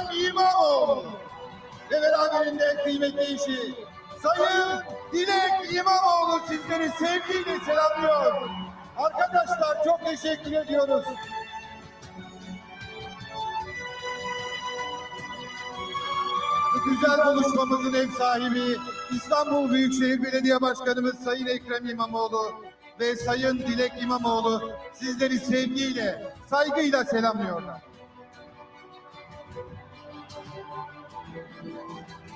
Ekrem İmamoğlu ve beraberinde kıymetli eşi Sayın Dilek İmamoğlu sizleri sevgiyle selamlıyor. Arkadaşlar çok teşekkür ediyoruz. Bu güzel buluşmamızın ev sahibi İstanbul Büyükşehir Belediye Başkanımız Sayın Ekrem İmamoğlu ve Sayın Dilek İmamoğlu sizleri sevgiyle, saygıyla selamlıyorlar. やった!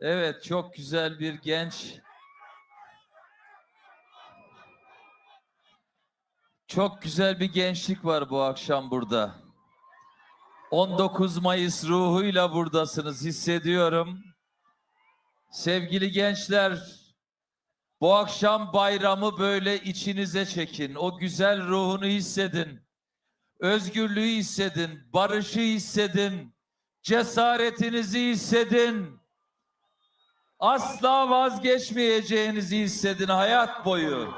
Evet, çok güzel bir genç. Çok güzel bir gençlik var bu akşam burada. 19 Mayıs ruhuyla buradasınız hissediyorum. Sevgili gençler, bu akşam bayramı böyle içinize çekin. O güzel ruhunu hissedin. Özgürlüğü hissedin, barışı hissedin, cesaretinizi hissedin asla vazgeçmeyeceğinizi hissedin hayat boyu.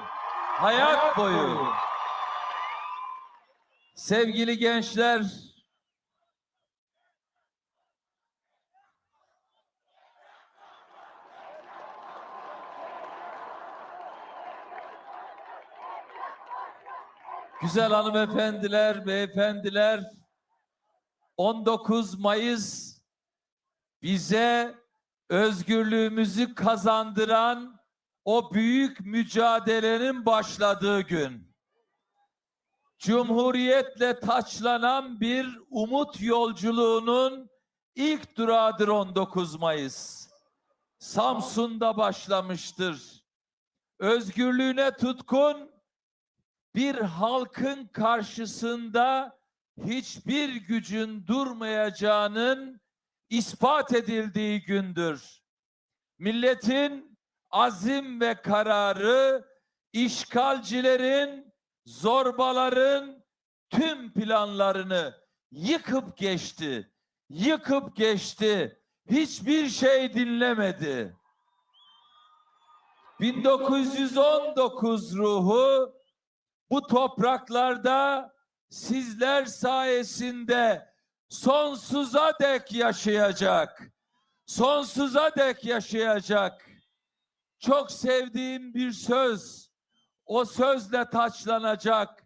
Hayat boyu. Sevgili gençler, güzel hanımefendiler, beyefendiler, 19 Mayıs bize özgürlüğümüzü kazandıran o büyük mücadelenin başladığı gün. Cumhuriyetle taçlanan bir umut yolculuğunun ilk durağıdır 19 Mayıs. Samsun'da başlamıştır. Özgürlüğüne tutkun bir halkın karşısında hiçbir gücün durmayacağının ispat edildiği gündür. Milletin azim ve kararı işgalcilerin, zorbaların tüm planlarını yıkıp geçti. Yıkıp geçti. Hiçbir şey dinlemedi. 1919 ruhu bu topraklarda sizler sayesinde sonsuza dek yaşayacak. Sonsuza dek yaşayacak. Çok sevdiğim bir söz. O sözle taçlanacak.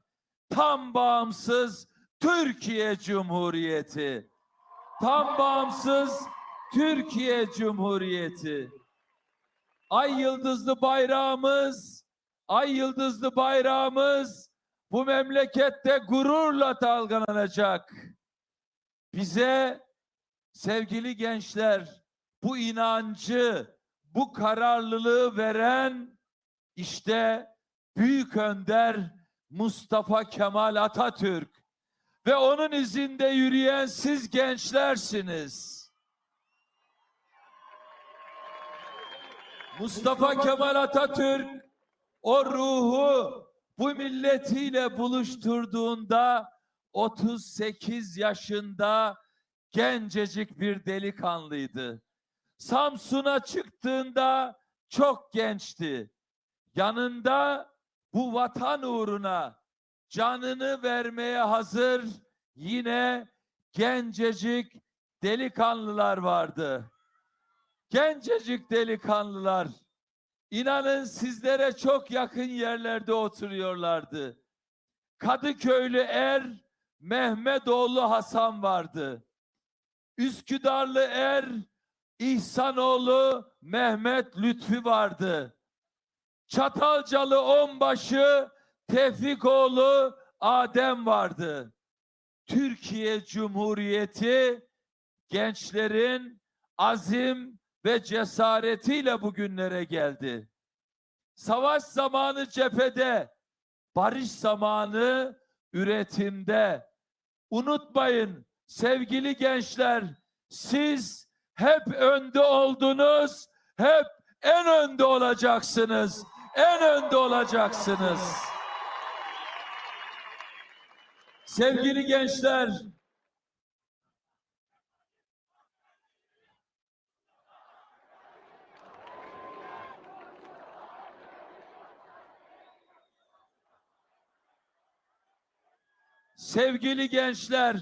Tam bağımsız Türkiye Cumhuriyeti. Tam bağımsız Türkiye Cumhuriyeti. Ay yıldızlı bayrağımız, ay yıldızlı bayrağımız bu memlekette gururla dalgalanacak bize sevgili gençler bu inancı, bu kararlılığı veren işte büyük önder Mustafa Kemal Atatürk ve onun izinde yürüyen siz gençlersiniz. Mustafa Kemal Atatürk o ruhu bu milletiyle buluşturduğunda 38 yaşında gencecik bir delikanlıydı. Samsun'a çıktığında çok gençti. Yanında bu vatan uğruna canını vermeye hazır yine gencecik delikanlılar vardı. Gencecik delikanlılar. İnanın sizlere çok yakın yerlerde oturuyorlardı. Kadıköylü er Mehmetoğlu Hasan vardı. Üsküdarlı er İhsanoğlu Mehmet Lütfi vardı. Çatalcalı onbaşı Tevfikoğlu Adem vardı. Türkiye Cumhuriyeti gençlerin azim ve cesaretiyle bugünlere geldi. Savaş zamanı cephede, barış zamanı üretimde. Unutmayın sevgili gençler, siz hep önde oldunuz, hep en önde olacaksınız. En önde olacaksınız. Sevgili gençler, sevgili gençler,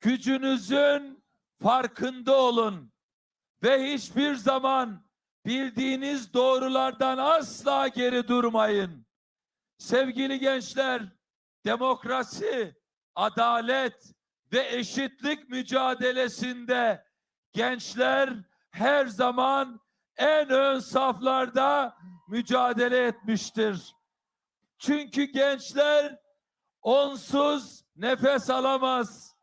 gücünüzün farkında olun ve hiçbir zaman bildiğiniz doğrulardan asla geri durmayın. Sevgili gençler, demokrasi, adalet ve eşitlik mücadelesinde gençler her zaman en ön saflarda mücadele etmiştir. Çünkü gençler onsuz nefes alamaz.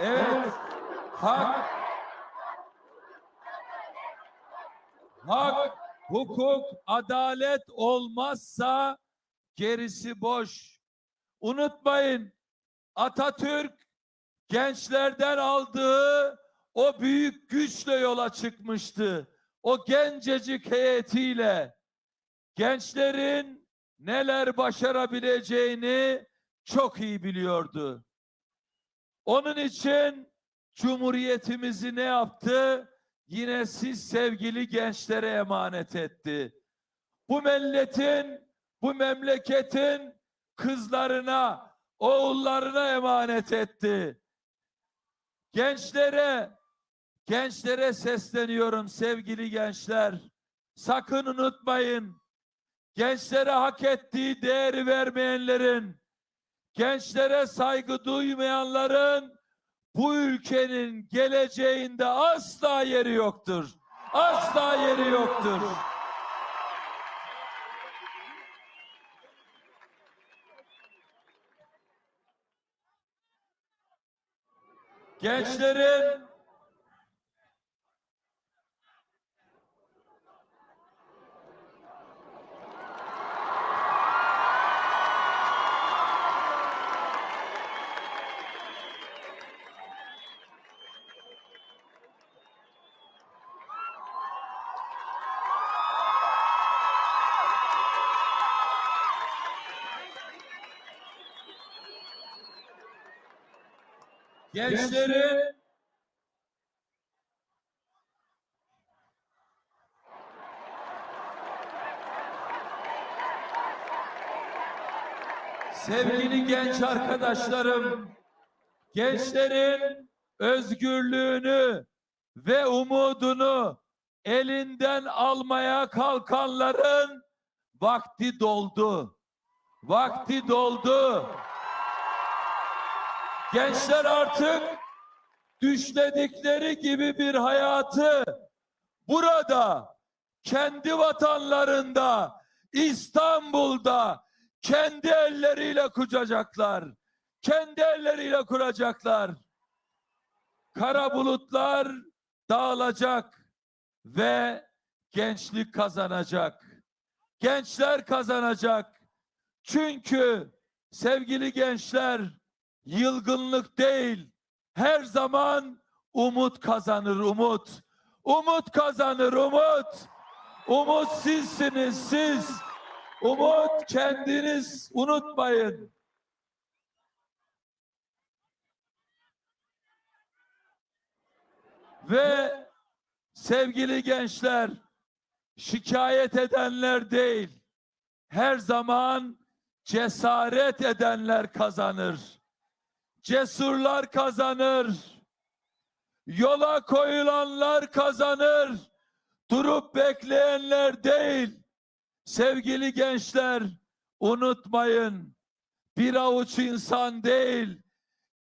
Evet. Hak. Hak, hukuk, adalet olmazsa gerisi boş. Unutmayın Atatürk gençlerden aldığı o büyük güçle yola çıkmıştı. O gencecik heyetiyle gençlerin neler başarabileceğini çok iyi biliyordu. Onun için Cumhuriyetimizi ne yaptı? Yine siz sevgili gençlere emanet etti. Bu milletin, bu memleketin kızlarına, oğullarına emanet etti. Gençlere, gençlere sesleniyorum sevgili gençler. Sakın unutmayın. Gençlere hak ettiği değeri vermeyenlerin, gençlere saygı duymayanların bu ülkenin geleceğinde asla yeri yoktur. Asla yeri yoktur. Gençlerin gençlerin Sevgili genç arkadaşlarım, gençlerin özgürlüğünü ve umudunu elinden almaya kalkanların vakti doldu. Vakti doldu. Gençler artık düşledikleri gibi bir hayatı burada kendi vatanlarında İstanbul'da kendi elleriyle kuracaklar. Kendi elleriyle kuracaklar. Kara bulutlar dağılacak ve gençlik kazanacak. Gençler kazanacak. Çünkü sevgili gençler yılgınlık değil, her zaman umut kazanır umut. Umut kazanır umut. Umut sizsiniz siz. Umut kendiniz unutmayın. Ve sevgili gençler şikayet edenler değil her zaman cesaret edenler kazanır. Cesurlar kazanır. Yola koyulanlar kazanır. Durup bekleyenler değil. Sevgili gençler, unutmayın. bir avuç insan değil.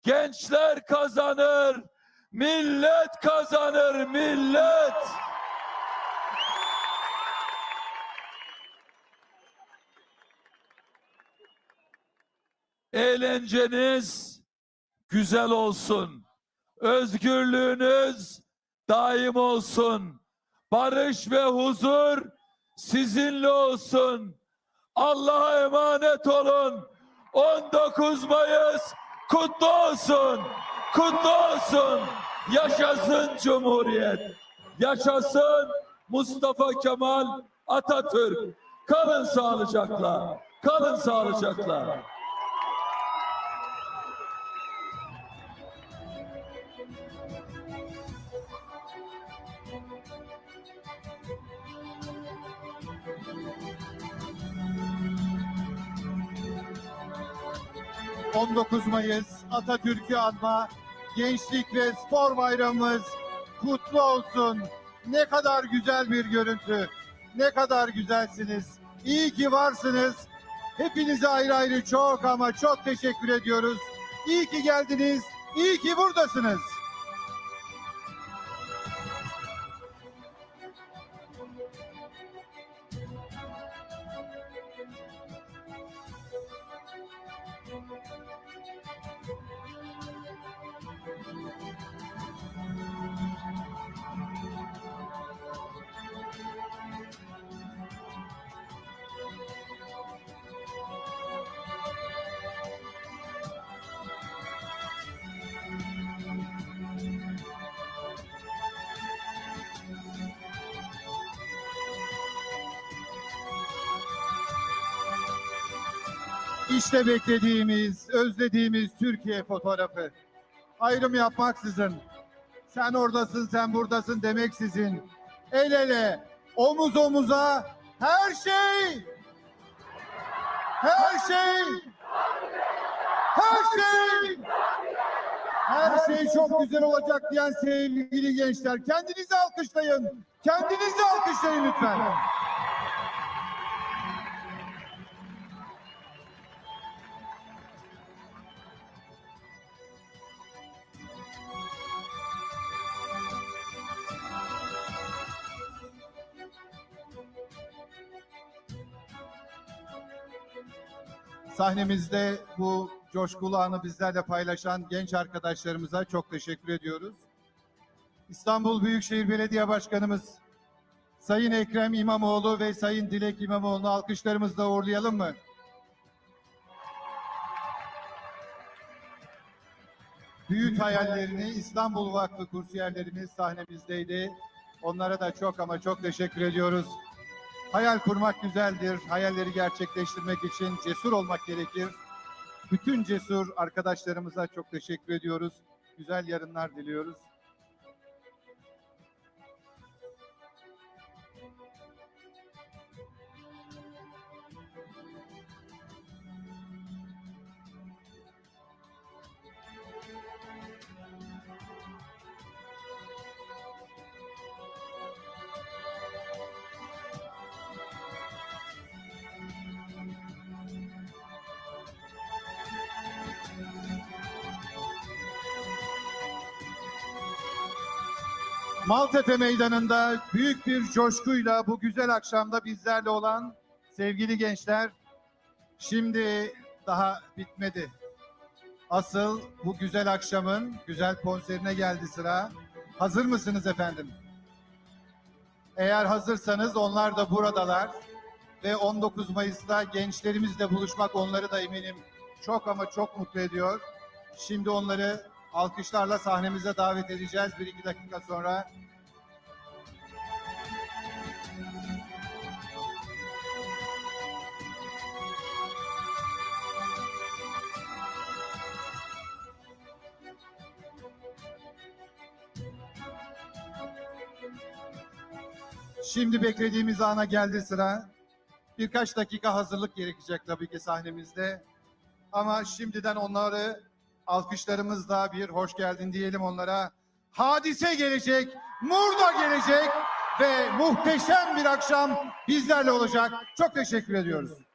Gençler kazanır, millet kazanır, millet. Eğlenceniz güzel olsun. Özgürlüğünüz daim olsun. Barış ve huzur sizinle olsun. Allah'a emanet olun. 19 Mayıs kutlu olsun. Kutlu olsun. Yaşasın Cumhuriyet. Yaşasın Mustafa Kemal Atatürk. Kalın sağlıcakla. Kalın sağlıcakla. — 19 Mayıs Atatürk'ü anma Gençlik ve Spor Bayramımız kutlu olsun. Ne kadar güzel bir görüntü. Ne kadar güzelsiniz. İyi ki varsınız. Hepinize ayrı ayrı çok ama çok teşekkür ediyoruz. İyi ki geldiniz. İyi ki buradasınız. İşte beklediğimiz, özlediğimiz Türkiye fotoğrafı. Ayrım yapmaksızın, sen oradasın, sen buradasın demeksizin. El ele, omuz omuza, her şey, her şey, her şey, her şey çok güzel olacak diyen sevgili gençler. Kendinizi alkışlayın, kendinizi alkışlayın lütfen. Sahnemizde bu coşkulu anı bizlerle paylaşan genç arkadaşlarımıza çok teşekkür ediyoruz. İstanbul Büyükşehir Belediye Başkanımız Sayın Ekrem İmamoğlu ve Sayın Dilek İmamoğlu'nu alkışlarımızla uğurlayalım mı? Büyük hayallerini İstanbul Vakfı kursiyerlerimiz sahnemizdeydi. Onlara da çok ama çok teşekkür ediyoruz. Hayal kurmak güzeldir. Hayalleri gerçekleştirmek için cesur olmak gerekir. Bütün cesur arkadaşlarımıza çok teşekkür ediyoruz. Güzel yarınlar diliyoruz. Maltepe Meydanı'nda büyük bir coşkuyla bu güzel akşamda bizlerle olan sevgili gençler şimdi daha bitmedi. Asıl bu güzel akşamın güzel konserine geldi sıra. Hazır mısınız efendim? Eğer hazırsanız onlar da buradalar ve 19 Mayıs'ta gençlerimizle buluşmak onları da eminim çok ama çok mutlu ediyor. Şimdi onları alkışlarla sahnemize davet edeceğiz bir iki dakika sonra. Şimdi beklediğimiz ana geldi sıra. Birkaç dakika hazırlık gerekecek tabii ki sahnemizde. Ama şimdiden onları alkışlarımızla bir hoş geldin diyelim onlara. Hadise gelecek, Murda gelecek ve muhteşem bir akşam bizlerle olacak. Çok teşekkür ediyoruz.